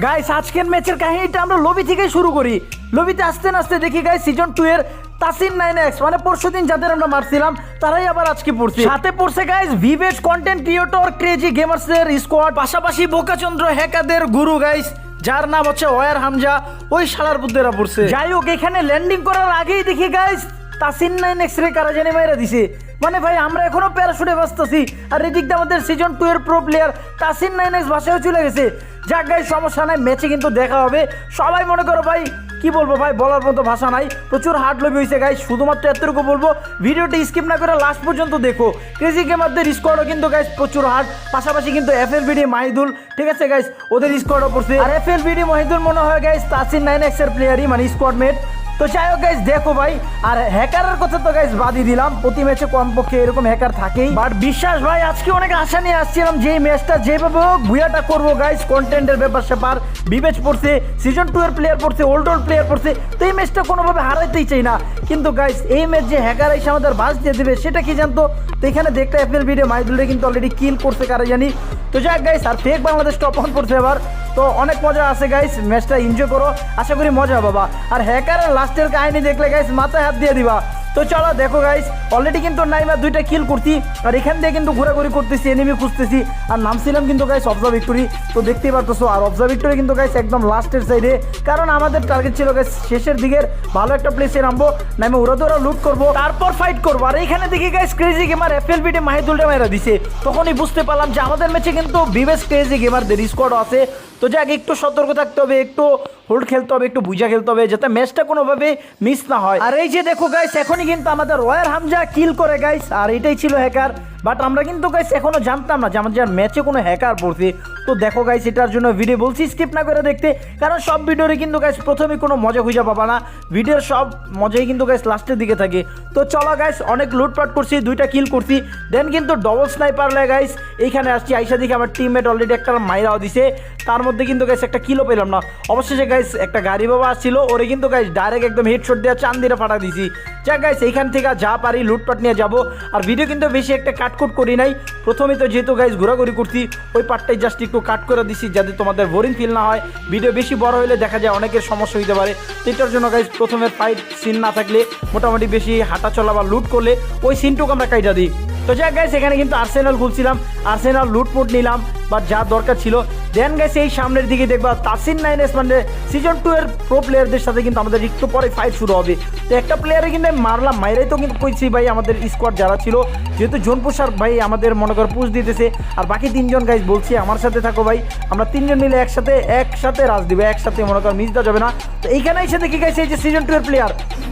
Guys আজকের ম্যাচের কাহিনীটা আমরা লবি থেকেই শুরু করি। লবিতে আসতে আসতে দেখি গাইস সিজন টু এর তাসিন নাইন এক্স মানে পরশু দিন যাদের আমরা মারছিলাম, তারাই আবার আজকে পড়ছে। সাথে পড়ছে গাইস ভিভেজ কন্টেন্ট ক্রিয়েটর ক্রেজি গেমার্স এর স্কোয়াড পাশাপাশি বোকাচন্দ্র হ্যাকাদের গুরু গাইস যার নাম হচ্ছে ওয়ার হামজা, ওই শালার বুদ্ধেরা পড়ছে। যাই হোক, এখানে ল্যান্ডিং করার আগেই দেখি guys Tasin nine X ray কারা জানি মাইরা দিছে। মানে ভাই, আমরা এখনও প্যারাশুটে বাঁচতেছি আর এদিক দিয়ে আমাদের সিজন টু এর pro player Tasin nine X বাসায় চলে গেছে। যাক গাই সমস্যা নাই ম্যাচে কিন্তু দেখা হবে। সবাই মনে করো ভাই, কি বলব ভাই, বলার মতো ভাষা নাই। প্রচুর হার্ড লবি হয়েছে গাই শুধুমাত্র এতটুকু বলব, ভিডিওটি স্কিপ না করে লাস্ট পর্যন্ত দেখো। ক্রেজি গেমারদের স্কোয়াডও কিন্তু গাইস প্রচুর হার্ড পাশাপাশি কিন্তু এফ এল বিডি মাহিদুল, ঠিক আছে গাইস ওদের স্কোয়াডও পড়ছে। আর এফ এল বিডি মাহিদুল মনে হয় গাইস তাসিন নাইন এক্সের প্লেয়ারই মানে স্কোয়াড মেট তো যাই হোক গাইস দেখো ভাই, আর হ্যাকারের কথা তো গাইস বাদই দিলাম। প্রতি ম্যাচে কমপক্ষে এরকম হ্যাকার থাকেই। বাট বিশ্বাস ভাই, আজকে অনেক আশা নিয়ে আসছিলাম যে ম্যাচটা যেভাবে হোক ভুয়াটা করব গাইস কন্টেন্টের ব্যাপার স্যাপার। বিবেচ পড়ছে সিজন টু এর প্লেয়ার পড়ছে ওল্ড ওল্ড প্লেয়ার পড়ছে, তো এই ম্যাচটা কোনোভাবে হারাইতেই চাই না। কিন্তু গাইস এই ম্যাচ যে হ্যাকার এসে আমাদের বাস দিয়ে দেবে, সেটা কি জানতো? তো এখানে দেখতে এফএল ভিডিও মাইদুলরে কিন্তু অলরেডি কিল করছে, কারা জানি। তো যাক গাইস আর ফেক বাংলাদেশ টপ অন করছে এবার। তো অনেক মজা আছে গাইস ম্যাচটা এনজয় করো। আশা করি মজা বাবা আর হ্যাকারের লাস্টের কাহিনী দেখলে গাইস মাথায় হাত দিয়ে দিবা। তো চলো দেখো গাইস অলরেডি কিন্তু নাইমা দুইটা কিল করছি, আর এখান দিয়ে কিন্তু ঘোরাঘুরি করতেছি এনিমি খুঁজতেছি, আর নামছিলাম কিন্তু গাইস অবজা ভিক্টরি তো দেখতেই পারতেছো, আর অবজা ভিক্টরি কিন্তু গাইস একদম লাস্টের সাইডে কারণ আমাদের টার্গেট ছিল গাইস শেষের দিকের, ভালো একটা প্লেসে নামবো নামে ওরা তো ওরা লুট করব, তারপর ফাইট করব। আর এখানে দেখি গাইস ক্রেজি গেমার এফএল বিটে মাহিদুলটা মেরা দিছে। তখনই বুঝতে পারলাম যে আমাদের ম্যাচে কিন্তু বিবেস ক্রেজি গেমারদের স্কোয়াড আছে। তো যাক, একটু সতর্ক থাকতে হবে, একটু হোল্ড খেলতে হবে, একটু বুঝা খেলতে হবে, যাতে ম্যাচটা কোনোভাবে মিস না হয়। আর এই যে দেখো গাইস এখনই কিন্তু আমাদের রয়্যাল হামজা কিল করে গাইস আর এটাই ছিল হ্যাকার বাট আমরা কিন্তু গাইস এখনও জানতাম না যে আমাদের ম্যাচে কোনো হ্যাকার পড়ছে। তো দেখো গাইস এটার জন্য ভিডিও বলছি স্কিপ না করে দেখতে, কারণ সব ভিডিওরে কিন্তু গাইস প্রথমে কোনো মজা খুঁজে পাবা না। ভিডিওর সব মজাই কিন্তু গাইস লাস্টের দিকে থাকে। তো চলো গাইস অনেক লুটপাট করছি, দুইটা কিল করছি। দেন কিন্তু ডবল স্নাইপার লে গাইস এইখানে আসছি, আইসা দিকে আমার টিমমেট অলরেডি একটা মাইরাও দিছে। তার মধ্যে কিন্তু গাইস একটা কিলো পেলাম না। অবশেষে গাইস একটা গাড়ি বাবা আসছিল, ওরে কিন্তু গাইস ডাইরেক্ট একদম হেডশট দেওয়া চান দিয়ে ফাটা দিছি। যাক গাইস এইখান থেকে যা পারি লুটপাট নিয়ে যাব। আর ভিডিও কিন্তু বেশি একটা কাটকুট করি নাই। প্রথমে তো যেহেতু গাইস ঘোরাঘুরি করছি, ওই পার্টটাই জাস্ট একটু কাট করে দিছি যাতে তোমাদের বোরিং ফিল না হয়। ভিডিও বেশি বড় হলে দেখা যায় অনেকের সমস্যা হইতে পারে। তো এটার জন্য গাইস প্রথমে ফাইট সিন না থাকলে, মোটামুটি বেশি হাঁটা চলা বা লুট করলে ওই সিনটুকু আমরা কাইটা দিই। তো যাক গাইস এখানে কিন্তু আর্সেনাল খুলছিলাম। আর্সেনাল লুটপুট নিলাম, বা যা দরকার ছিল। দেন গাইস এই সামনের দিকে দেখবা তাসিন নাইন এস মানে সিজন টু এর প্রো প্লেয়ারদের সাথে কিন্তু আমাদের একটু পরে ফাইট শুরু হবে। তো একটা প্লেয়ারে কিন্তু মারলাম, মাইরাই তো কিন্তু কইছি ভাই আমাদের স্কোয়াড যারা ছিল, যেহেতু জোনপুর স্যার ভাই আমাদের মনে কর পুষ দিতেছে, আর বাকি তিনজন গাইস বলছি আমার সাথে থাকো ভাই, আমরা তিনজন মিলে একসাথে একসাথে রাজ দিবে, একসাথে মনে কর মিস দেওয়া যাবে না। তো এইখানে এসে দেখি গাইছে এই যে সিজন টু এর প্লেয়ার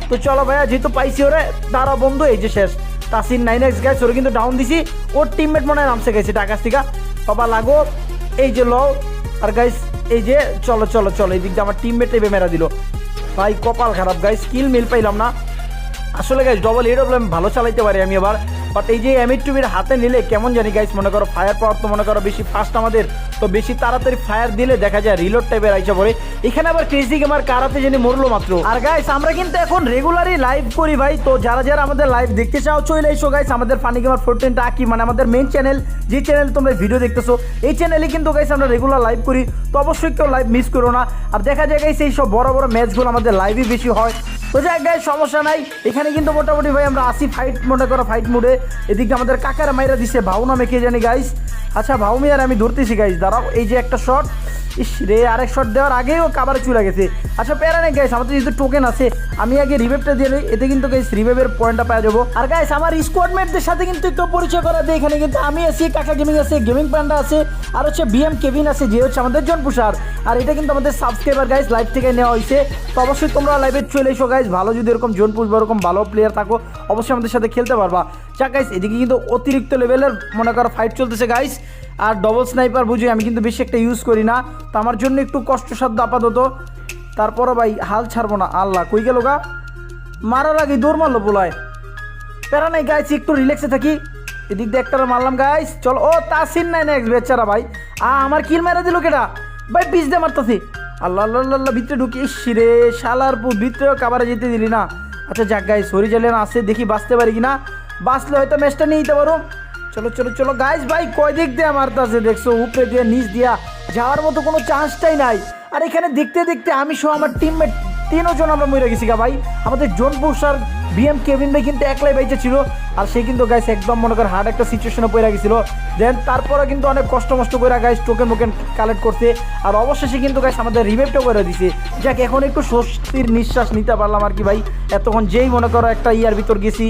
তো চলো ভাইয়া, যেহেতু পাইছি ওরে তারা বন্ধু, এই যে শেষ। তাসিন নাইন এক্স গাইস ওরা কিন্তু ডাউন দিছি, ওর টিমমেট মনে হয় নামছে গেছে টাকাস থেকে। বাবা লাগো। এই যে ল আর গাইস এই যে, চলো চলো চলো, এই দিক দিয়ে আমার টিমমেট এবে মেরা দিল। ভাই, কপাল খারাপ গাইস স্কিল মিল পাইলাম না। আসলে গাইস ডবল এ ডবল আমি ভালো চালাইতে পারি আমি এবার। বাট এই যে এম টুবির হাতে নিলে কেমন জানি গাইস মনে করো ফায়ার পাওয়ার তো মনে করো বেশি ফাস্ট আমাদের, তো বেশি তাড়াতাড়ি ফায়ার দিলে দেখা যায় রিলোড টাইপের আইসা পড়ে। এখানে আবার ক্রেজি গেমার কারাতে জানি মরলো মাত্র? আর গাইস আমরা কিন্তু এখন রেগুলারই লাইভ করি ভাই, তো যারা যারা আমাদের লাইভ দেখতে চাও, চলে এসো গাইস আমাদের ফানি গেমার ফোরটিনটা আঁকি মানে আমাদের মেন চ্যানেল যে চ্যানেল তোমরা ভিডিও দেখতেছো, এই চ্যানেলে কিন্তু গাইস আমরা রেগুলার লাইভ করি, তো অবশ্যই কেউ লাইভ মিস করো না। আর দেখা যায় গাইস এই সব বড় বড় ম্যাচগুলো আমাদের লাইভই বেশি হয়। তো যাক গাইস সমস্যা নাই। এখানে কিন্তু মোটামুটি ভাই আমরা আসি ফাইট মনে করো ফাইট মুডে এদিকে আমাদের কাকারা মাইরা দিছে ভাউ নামে কে জানি গাইস আচ্ছা ভাউ মিয়ার আমি ধরতেছি গাইস দাঁড়াও, এই যে একটা শট ইস রে, আরেক শট দেওয়ার আগেও কাবারে চলে গেছে। আচ্ছা প্যারা নেই গাইস আমাদের যেহেতু টোকেন আছে, আমি আগে রিভেভটা দিয়ে দিই এতে কিন্তু গাইস রিভেভের পয়েন্টটা পাওয়া যাব। আর গাইস আমার স্কোয়াডমেটদের সাথে কিন্তু একটু পরিচয় করা দেয় এখানে কিন্তু আমি আছি, কাকা গেমিং আছে গেমিং প্যান্ডা আছে, আর হচ্ছে বিএম কেভিন আছে, যে হচ্ছে আমাদের জন পুষার আর এটা কিন্তু আমাদের সাবস্ক্রাইবার গাইস লাইভ থেকে নেওয়া হয়েছে। তো অবশ্যই তোমরা লাইভে চলে এসো গাইস ভালো যদি এরকম জোন পুষ বা এরকম ভালো প্লেয়ার থাকো, অবশ্যই আমাদের সাথে খেলতে পারবা। যাক গাইস এদিকে কিন্তু অতিরিক্ত লেভেলের মনে করো ফাইট চলতেছে গাইস আর ডবল স্নাইপার বুঝি আমি কিন্তু বেশি একটা ইউজ করি না। তো আমার জন্য একটু কষ্টসাধ্য আপাতত। তারপরও ভাই হাল ছাড়বো না আল্লাহ কই গেল গা? মারার আগে দৌড় মারলো বোলায় প্যারা নাই গাইস একটু রিল্যাক্সে থাকি। এদিক দিয়ে একটা মারলাম গাইস চলো ও তাসিন নাই না বেচারা ভাই। আ আমার কিল মেরে দিল কেটা ভাই পিস দিয়ে মারতাছি। আল্লাহ আল্লাহ আল্লাহ, ভিতরে ঢুকি। ইস রে শালার পু ভিতরেও কাবারে যেতে দিলি না। আচ্ছা যাক গাইস সরি জালেন আসছে দেখি বাঁচতে পারি কিনা। বাঁচলে হয়তো ম্যাচটা নিয়ে নিতে পারো। চলো চলো চলো গাইস ভাই, কয় দিক দিয়ে মারতাছে দেখছ? উপরে দিয়ে, নিচ দিয়া যাওয়ার মতো কোনো চান্সটাই নাই। আর এখানে দেখতে দেখতে আমি সহ আমার টিমমেট তিনজন আমরা মরে গেছি গা ভাই। আমাদের জোনপুর স্যার বিএম কেভিন ভাই কিন্তু একলাই বাইচে ছিল। আর সে কিন্তু গাইস একদম মনে করেন হার্ড একটা সিচুয়েশনে পড়ে গেছিল। দেন তারপরে কিন্তু অনেক কষ্ট মষ্ট করে গাইস টোকেন মোকেন কালেক্ট করতে আর অবশেষে কিন্তু গাইস আমাদের রিভাইভটা করে দিছে। যাক, এখন একটু স্বস্তির নিঃশ্বাস নিতে পারলাম আর কি ভাই। এতক্ষণ যেই মনে করো একটা ইয়ার ভিতর গেছি।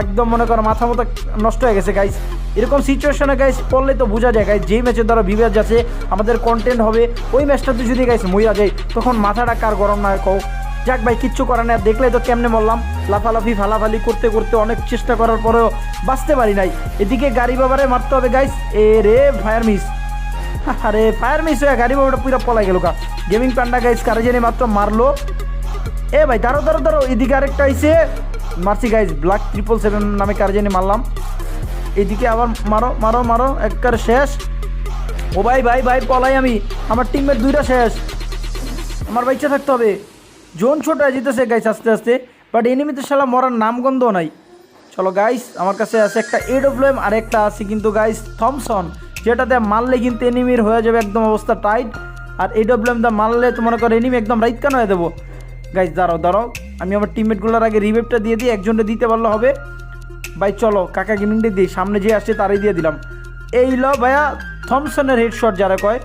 একদম মনে করো মাথা মতো নষ্ট হয়ে গেছে গাইস এরকম সিচুয়েশনে গাইস পড়লে তো বোঝা যায় গাইস যেই ম্যাচের দ্বারা বিভাজ আছে আমাদের কন্টেন্ট হবে, ওই ম্যাচটাতে যদি গাইস মইয়া যায় তখন মাথাটা কার গরম না কও। যাক ভাই, কিচ্ছু করার না দেখলে তো কেমনে বললাম লাফালাফি, ফালাফালি করতে করতে অনেক চেষ্টা করার পরেও বাঁচতে পারি নাই। এদিকে গাড়ি বাবারে মারতে হবে গাইস এ রে ফায়ার মিস আরে ফায়ার মিস হয়ে গাড়ি বাবাটা পুরো পলাই গেল কা গেমিং প্যান্ডা গাইস কারে জানি মাত্র মারলো। এ ভাই দাঁড়ো দাঁড়ো দাঁড়ো এদিকে আরেকটা আইসে মারছি গাইস ব্ল্যাক ট্রিপল সেভেন নামে কার জানি মারলাম। এদিকে আবার মারো মারো মারো, একবার শেষ। ও ভাই ভাই ভাই, পলাই আমি। আমার টিমের দুইটা শেষ। আমার বাইচা থাকতে হবে। জোন ছোট জিতেছে গাইস আস্তে আস্তে। বাট এনিমিতে শালা মরার নামগন্ধ নাই। চলো গাইস আমার কাছে আছে একটা এডব্লিউএম আর একটা আছে কিন্তু গাইস থমসন যেটাতে মারলে কিন্তু এনিমির হয়ে যাবে একদম অবস্থা টাইট আর এডব্লিউএম দা মারলে তো মনে করো এনিমি একদম রাইট কান হয়ে দেবো। গাইস দাঁড়াও দাঁড়াও। আমি আমার টিমমেটগুলোর আগে রিভেপটা দিয়ে দিই একজনটা দিতে পারলে হবে। ভাই, চলো, কাকা গেমিংটা দিই সামনে যে আসছে তারাই দিয়ে দিলাম। এই ল ভাইয়া থমসনের হেডশট যারা কয়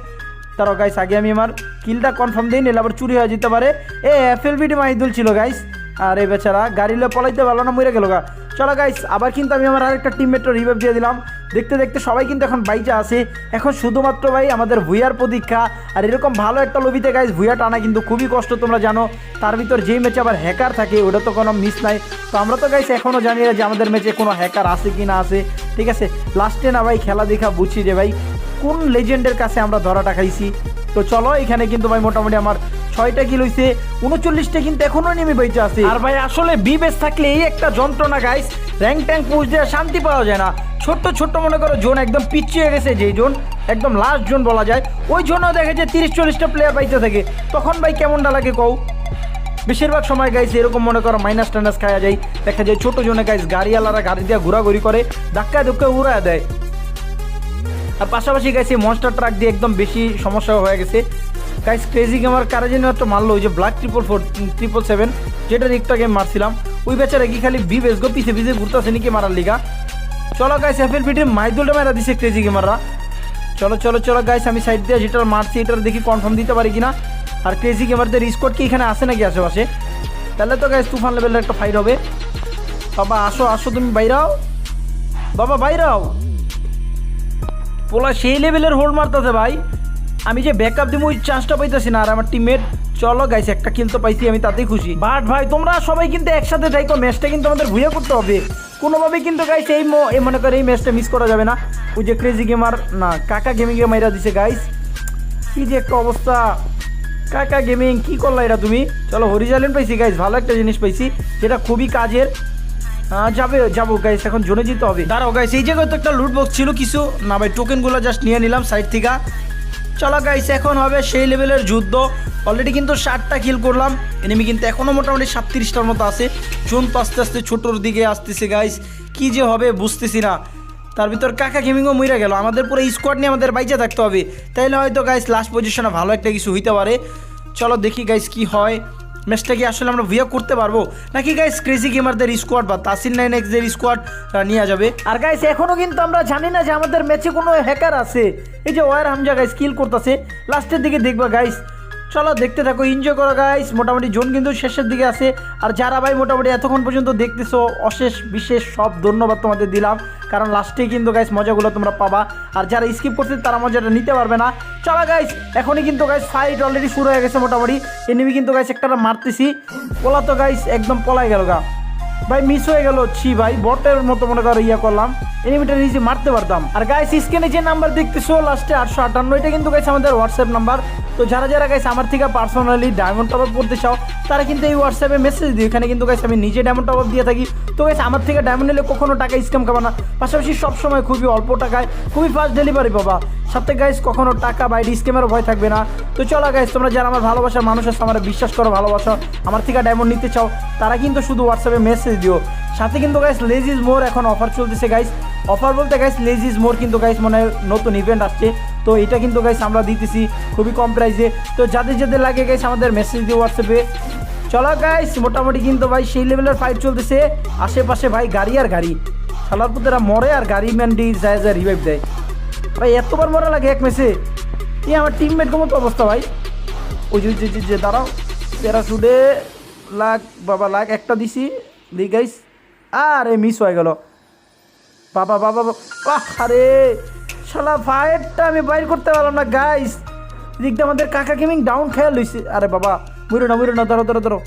তারা গাইস আগে আমি আমার কিলটা কনফার্ম দিই নিলে আবার চুরি হয়ে যেতে পারে। এ এফ এল ছিল গাইস আর এই বেচারা, গাড়ি লো পলাইতে পারল না, মরে গেল গা। চলো গাইস আবার কিন্তু আমি আমার আরেকটা টিমমেটটা রিভাইভ দিয়ে দিলাম। দেখতে দেখতে সবাই কিন্তু এখন বাইচা আছে। এখন শুধুমাত্র ভাই আমাদের ভুইয়ার প্রতীক্ষা। আর এরকম ভালো একটা লবিতে গাইস ভুইয়া টানা কিন্তু খুবই কষ্ট, তোমরা জানো। তার ভিতর যেই ম্যাচে আবার হ্যাকার থাকে, ওটা তো কোনো মিস নাই। তো আমরা তো গাইস এখনও জানি না যে আমাদের ম্যাচে কোনো হ্যাকার আছে কি না আছে। ঠিক আছে? লাস্টে না ভাই খেলা দেখা বুঝছি যে ভাই, কোন লেজেন্ডের কাছে আমরা ধরাটা খাইছি? তো চলো, এখানে কিন্তু ভাই মোটামুটি আমার ছয়টা কিল হইছে, উনচল্লিশটা কিন্তু এখনও নেমে বেঁচে আছে। আর ভাই, আসলে বিবেস থাকলে এই একটা যন্ত্রণা গাইস র্যাঙ্ক ট্যাঙ্ক পুষ দেওয়া শান্তি পাওয়া যায় না। ছোট্ট ছোট্ট মনে করো জোন একদম পিছিয়ে গেছে যেই জোন, একদম লাস্ট জোন বলা যায়, ওই জোনও দেখে যে তিরিশ চল্লিশটা প্লেয়ার পাইতে থাকে। তখন ভাই কেমনটা লাগে কও? বেশিরভাগ সময় গাইস এরকম মনে করো মাইনাস টাইনাস খাওয়া যায়। দেখা যায় ছোট জনে গাইস গাড়িওয়ালারা গাড়ি দিয়ে ঘোরাঘুরি করে, ধাক্কা ধুক্কা উড়ায় দেয়। আর পাশাপাশি গাইছে মনস্টার ট্রাক দিয়ে একদম বেশি সমস্যা হয়ে গেছে। গাইস ক্রেজি গেমার কারে জন্য একটা মারলো ওই যে black triple four triple seven যেটার একটা গেম মারছিলাম। ওই বেচারা কি খালি বি বেস গো, পিছে পিছে ঘুরতেছে নাকি মারার লিগা। চলো গাইস এফএল পিটির মাইদুলটা মেরা দিছে ক্রেজি গেমাররা চলো চলো চলো গাইস আমি সাইড দিয়ে যেটা মারছি, এটার দেখি কনফার্ম দিতে পারি কিনা। আর ক্রেজি গেমারদের স্কোয়াড কি এখানে আসে নাকি আশেপাশে? তাহলে তো গাইস তুফান লেভেলের একটা ফাইট হবে। বাবা, আসো আসো তুমি বাইরাও। বাবা, বাইরাও। পোলা সেই লেভেলের হোল্ড মারতেছে ভাই। আমি যে ব্যাকআপ দিব ওই চান্সটা পাইতেছি না। আর আমার টিমমেট চলো গাইছে একটা কিল তো পাইছি, আমি তাতেই খুশি। বাট ভাই, তোমরা সবাই কিন্তু একসাথে থাকো ম্যাচটা কিন্তু আমাদের ভুয়ে করতে হবে। কোনোভাবেই কিন্তু গাইছে এই মনে করে এই ম্যাচটা মিস করা যাবে না। ওই যে ক্রেজি গেমার না, কাকা গেমিং গেম মাইরা দিছে গাইস কি যে একটা অবস্থা। কাকা গেমিং কি করলা এটা তুমি? চলো হরিজালেন পাইছি গাইস ভালো একটা জিনিস পাইছি, যেটা খুবই কাজের। যাবে, যাব গাইস এখন জোনে যেতে হবে। দাঁড়াও গাইস এই জায়গায় তো একটা লুট বক্স ছিল কিছু। না ভাই টোকেনগুলো জাস্ট নিয়ে নিলাম সাইড থেকে। চলো গাইস এখন হবে সেই লেভেলের যুদ্ধ। অলরেডি কিন্তু ষাটটা কিল করলাম। এনিমি কিন্তু এখনও মোটামুটি সাতত্রিশটার মতো আছে। চুন তো আস্তে আস্তে ছোটোর দিকে আসতেছে গাইস কি যে হবে বুঝতেছি না। তার ভিতর কাকা গেমিংও মরে গেল। আমাদের পুরো স্কোয়াড নিয়ে আমাদের বাইচে থাকতে হবে। তাইলে হয়তো গাইস লাস্ট পজিশনে ভালো একটা কিছু হইতে পারে। চলো দেখি গাইস কি হয়। ম্যাচটা কি আসলে আমরা ভিয়া করতে পারব? নাকি গাইস ক্রেজি গেমারদের স্কোয়াড বা তাসিন নাইন এক্সদের স্কোয়াড নিয়ে যাবে? আর গাইস এখনও কিন্তু আমরা জানি না যে আমাদের ম্যাচে কোনো হ্যাকার আছে। এই যে ওয়ার হামজা গাইস কিল করতেছে। লাস্টের দিকে দেখবা গাইস চলো দেখতে থাকো এনজয় করো গাইস মোটামুটি জোন কিন্তু শেষের দিকে আছে। আর যারা ভাই মোটামুটি এতক্ষণ পর্যন্ত দেখতেছো, অশেষ বিশেষ সব ধন্যবাদ তোমাদের দিলাম। কারণ লাস্টে কিন্তু গাইস মজাগুলো তোমরা পাবা। আর যারা স্কিপ করছে, তারা মজাটা নিতে পারবে না। চলো গাইস এখনই কিন্তু গাইস ফাইট অলরেডি শুরু হয়ে গেছে মোটামুটি। এনিমি কিন্তু গাইস একটা মারতেছি। পোলা তো গাইস একদম পলাই গেল গা। ভাই মিস হয়ে গেল। ছি ভাই, বটের মতো মনে করো ইয়া করলাম। এনিমিটার নিজে মারতে পারতাম। আর গাইস স্ক্রিনে যে নাম্বার দেখতেছো লাস্টে আটশো আটান্ন এটা কিন্তু গাইছে আমাদের হোয়াটসঅ্যাপ নাম্বার তো যারা যারা গাইছে আমার থেকে পার্সোনালি ডায়মন্ড টপ করতে চাও তারা কিন্তু এই হোয়াটসঅ্যাপে মেসেজ দিও এখানে কিন্তু গাইস আমি নিজে ডায়মন্ড টপ আপ দিয়ে থাকি। তো গাইস আমার থেকে ডায়মন্ড নিলে কখনো টাকা স্ক্যাম খাবা না। পাশাপাশি সবসময় খুবই অল্প টাকায়, খুবই ফাস্ট ডেলিভারি পাবা। সাথে গাইস কখনো টাকা বাইরে স্ক্যামের ভয় থাকবে না। তো চলো গাইস তোমরা যারা আমার ভালোবাসার মানুষ আছে, আমার বিশ্বাস করো, ভালোবাসা। আমার থেকে ডায়মন্ড নিতে চাও, তারা কিন্তু শুধু হোয়াটসঅ্যাপে মেসেজ দিও। সাথে কিন্তু গাইস লেজিস মোর এখন অফার চলতেছে গাইস অফার বলতে গাইস লেজিস মোর কিন্তু গাইস মনে হয় নতুন ইভেন্ট আসছে। তো এটা কিন্তু গাইস আমরা দিতেছি খুবই কম প্রাইসে তো যাদের যাদের লাগে গাইস আমাদের মেসেজ দিও হোয়াটসঅ্যাপে চলো গাইস মোটামুটি কিন্তু ভাই সেই লেভেলের ফাইট চলতেছে। আশেপাশে ভাই গাড়ি আর গাড়ি। শালার পুতেরা মরে আর গাড়ি ম্যান্ডি যায় যায় রিভাইভ দেয়। ভাই, এতবার মরা লাগে এক মেসে এই আমার টিমমেট মতো অবস্থা ভাই। ওই যে যে- যে- দাঁড়াও। প্যারাশুটে লাখ, বাবা লাখ, একটা দিছি। দি গাইস আরে মিস হয়ে গেল। বাবা বাবা বাবা আরে! শালা ফায়ারটা আমি বাইর করতে পারলাম না গাইস দিকটা আমাদের কাকা গেমিং ডাউন খেয়াল হয়েছে আরে বাবা মুড়ে না মুড়ে না, ধরো ধরো ধরো।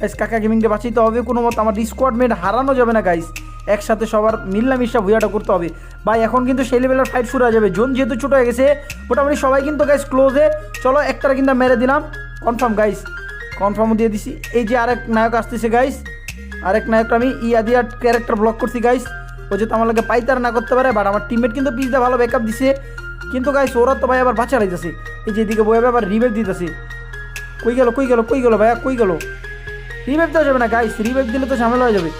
গাইস কাকা গেমিংকে বাঁচিতে হবে, কোনো মতো আমার স্কোয়াড মেট হারানো যাবে না গাইস একসাথে সবার মিল্লামিশা ভুয়াটা করতে হবে। ভাই, এখন কিন্তু সেই লেভেলের ফাইট শুরু হয়ে যাবে। জোন যেহেতু ছোটো হয়ে গেছে, মোটামুটি সবাই কিন্তু গাইস ক্লোজে চলো, একটারা কিন্তু মেরে দিলাম। কনফার্ম গাইস কনফার্মও দিয়ে দিছি। এই যে আরেক নায়ক আসতেছে গাইস আরেক নায়ক আমি ইয়া দিয়া ক্যারেক্টার ব্লক করছি গাইস ও যেহেতু আমার লাগে পাইতার না করতে পারে বাট আমার টিমমেট কিন্তু পিস ভালো ব্যাকআপ দিছে। কিন্তু গাইস ওরা তো ভাই আবার বাঁচা লাইতেছে এই যে এদিকে বয়ে আবার রিভাইভ দিতেছে। কই গেল কই গেল কই গেল ভাইয়া কই গেল রিভাইভ দেওয়া যাবে না গাইস রিভাইভ দিলে তো ঝামেলা হয়ে যাবে।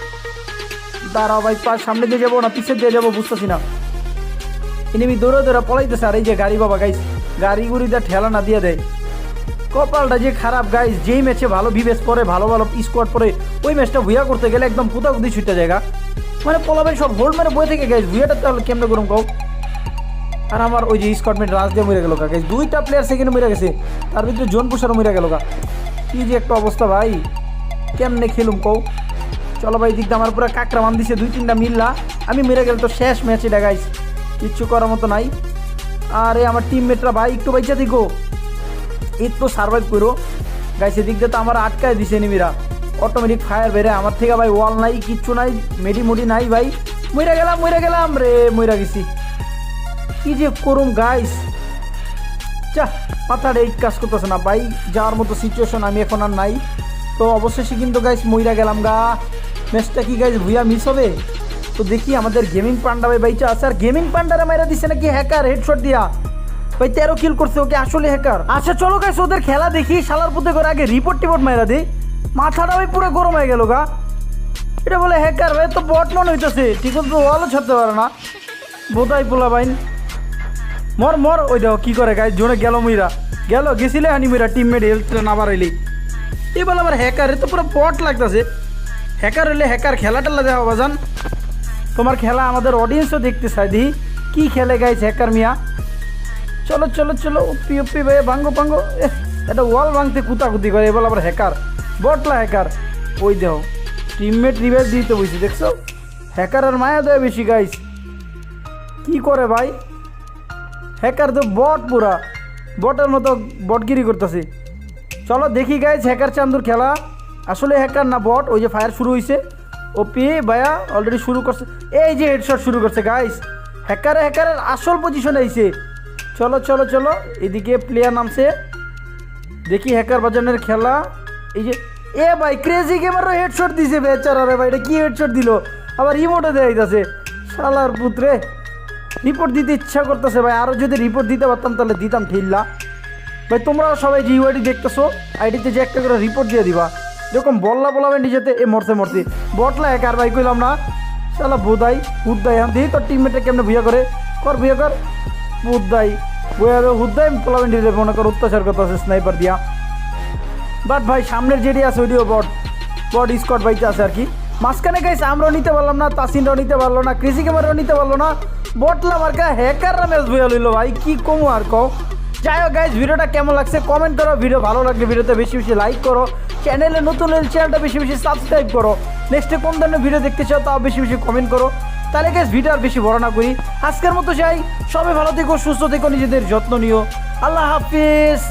দাঁড়াও ভাই পার সামনে দিয়ে যাব না পিছের দিয়ে যাব, বুঝতেছি না। এনিমি দৌড়ে দৌড়ে পলাইতেছে, আর এই যে গাড়ি বাবা গাইস গাড়ি গুড়ি দিয়ে ঠেলা না দিয়ে দেয়। কপালটা যে খারাপ গাইস যেই ম্যাচে ভালো বিবেস পরে ভালো ভালো স্কোয়াড পরে, ওই ম্যাচটা ভুয়া করতে গেলে একদম কুদাকুদি ছুটতে জায়গা মানে পলাবে সব হোল্ড মেরে বয়ে থেকে গাইস ভুয়াটা তাহলে কেমনে করুম কাউ আর আমার ওই যে স্কটমেন্ট রাজ দিয়ে মরে গেল গাইস দুইটা প্লেয়ার সেকেন্ডে মরে গেছে, তার ভিতরে জোন পুষারও মরে গেল গা। কি যে একটা অবস্থা ভাই। কেমনে খেলুম কও? চলো ভাই দিকটা আমার পুরো কাকরা মান দিছে দুই তিনটা মিললা। আমি মেরে গেল তো শেষ ম্যাচে গাইস কিচ্ছু করার মতো নাই। আরে আমার টিমমেটরা ভাই, একটু বাইচা দিকো একটু সার্ভাইভ করো। গাইছে দিক দিয়ে তো আমার আটকায় দিছে নিমিরা অটোমেটিক ফায়ার বেড়ে, আমার থেকে ভাই ওয়াল নাই, কিচ্ছু নাই মেডি মুডি নাই ভাই। মইরা গেলাম মইরা গেলাম রে, মইরা গেছি। কি যে করুম গাইস যা মাথার এই কাজ করতেছে না, ভাই। যাওয়ার মতো সিচুয়েশন আমি এখন আর নাই। তো অবশেষে কিন্তু গাইস মইরা গেলাম গা। ম্যাচটা কি গাইস ভুয়া মিস হবে? তো দেখি আমাদের গেমিং পান্ডা ভাই বাইচা আছে। আর গেমিং পান্ডারা মাইরা দিছে নাকি হ্যাকার হেডশট দিয়া? ভাই, তেরো কিল করছে, ওকে আসলে হ্যাকার আচ্ছা চলো গাইস ওদের খেলা দেখি। শালার পুতে করে আগে রিপোর্ট টিপোর্ট মাইরা দিই মাথাটা ভাই পুরো গরম হয়ে গেল গা। এটা বলে হ্যাকার ভাই তো বট মনে হইতেছে। ঠিক তো ওয়ালও ছাড়তে পারে না। বোধাই পোলা বাইন মর মর, ওই দেখো কি করে গাই জোনে গেল মুইরা গেল, গেছিলে আনি মুইরা টিমমেট হেলথ না বাড়াইলি। এই বলে আবার হ্যাকার তো পুরো পট লাগতেছে। হ্যাকার হইলে হ্যাকার খেলা টেলা দেওয়া বাজান তোমার খেলা আমাদের অডিয়েন্সও দেখতে চাই দিহি কি খেলে গাইছে হ্যাকার মিয়া? চলো চলো চলো উপ্পি উপ্পি ভাই, ভাঙ্গো ভাঙ্গো। এটা ওয়াল ভাঙতে কুতাকুতি করে, এবার আবার হ্যাকার বটলা হ্যাকার ওই দেহ টিমমেট রিভাইভ দিতে বসি দেখছ? হ্যাকার আর মায়া দেয় বেশি গাইস কি করে ভাই? হ্যাকার তো বট পুরা। বটের মতো বটগিরি করতেছে। চলো দেখি গাইজ হ্যাকার চান্দুর খেলা। আসলে হ্যাকার না বট, ওই যে ফায়ার শুরু হয়েছে ও পি ভাইয়া অলরেডি শুরু করছে। এই যে হেডশট শুরু করছে গাইস হ্যাকারে হ্যাকারের আসল পজিশনে আইছে। চলো চলো চলো, এদিকে প্লেয়ার নামছে। দেখি হ্যাকার বাজানের খেলা। এই যে, এ ভাই ক্রেজি গেমারও হেডশট দিছে বেচারা রে ভাই, এটা কি হেডশট দিল? আবার ইমোটে দেয় যাচ্ছে শালার পুত্রে। রিপোর্ট দিতে ইচ্ছা করতেছে ভাই। আরও যদি রিপোর্ট দিতে পারতাম, তাহলে দিতাম ঠিল্লা ভাই, তোমরা সবাই যে ইউআইডি দেখতেছো আইডিতে যে একটা করে রিপোর্ট দিয়ে দিবা। এরকম বললা বলাবেন নিজেতে, এ মরতে মরতে বটলা এক আর ভাই, কইলাম না, শালা বুদাই হুদ্দাই আমি দিই তোর টিমমেটে কেমনে ভুয়া করে। কর, ভুয়া কর। বুদ্দাই বইয়া হুদ্দাই পোলাবেন নিজে মনে কর অত্যাচার করতেছে স্নাইপার দিয়া। বাট ভাই, সামনের যেটি আছে, ওইটিও বট বট স্কট বাইতে আছে আর কি। মাঝখানে গাইস আমরাও নিতে পারলাম না, তাসিনরাও নিতে পারল না কৃষি ক্যামেরাও নিতে পারল না। বটলা মার্কা হ্যাকাররা ম্যাচ বইয়া লইলো ভাই, কি কমু আর কও? যাই হোক গাইজ ভিডিওটা কেমন লাগছে কমেন্ট করো, ভিডিও ভালো লাগলে ভিডিওতে বেশি বেশি লাইক করো চ্যানেলে নতুন চ্যানেলটা বেশি বেশি সাবস্ক্রাইব করো নেক্সটে কোন ধরনের ভিডিও দেখতে চাও তাও বেশি বেশি কমেন্ট করো। তাহলে গাইজ ভিডিও আর বেশি বড় না করি। আজকের মতো চাই সবাই ভালো থেকো, সুস্থ থেকো, নিজেদের যত্ন নিও। আল্লাহ হাফিজ।